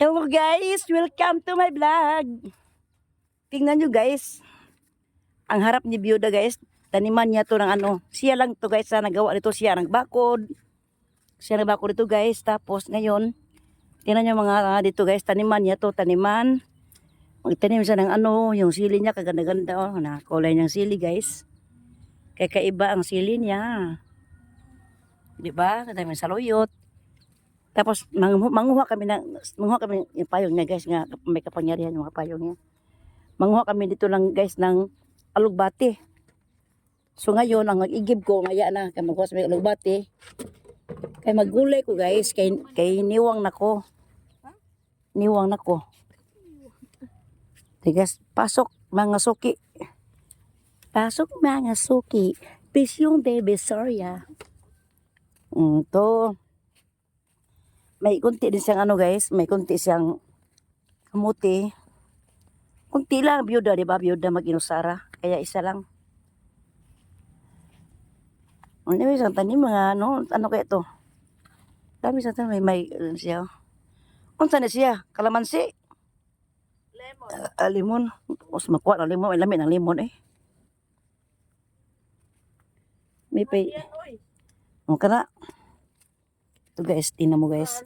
Hello guys! Welcome to my vlog! Tingnan nyo guys. Ang harap ni Biyuda guys. Taniman niya to ng ano. Siya lang to guys na nagawa nito. Siya nagbakod. Siya nagbakod dito guys. Tapos ngayon, tingnan nyo mga ah, dito guys. Taniman niya to. Taniman. Magtanim siya ng ano. Yung sili niya kaganda-ganda. Oh, na kulay ng sili guys. Kakaiba ang sili niya. Ba? Kadami sa loyot. Tapos manguha, kami ng manguha kami yung payong niya guys nga may kapangyarihan yung payong niya. Manguha kami dito lang guys ng alugbati. So ngayon ang igib ko ngaya na kay magkuha sa may alugbati. Kay maggulay ko guys kay kay niwang nako. Niwang nako. Tigas pasok mga suki. Pasok mga suki. Pisyong de Besoria. Mm, to may kunti din siyang ano guys, may kunti siyang kamuti. Kunti lang, byuda, di ba? Byuda mag-inusara. Kaya isa lang. Ano yung isang tanim, mga ano, ano kaya to? Dami sa tanim, may, may, ano siya. Unsa na siya? Kalamansi? Lemon. Ah, limon. Mas makuha ng limon, may lamit ng limon eh. May pay. Ang kana. Guys, tingnan mo guys.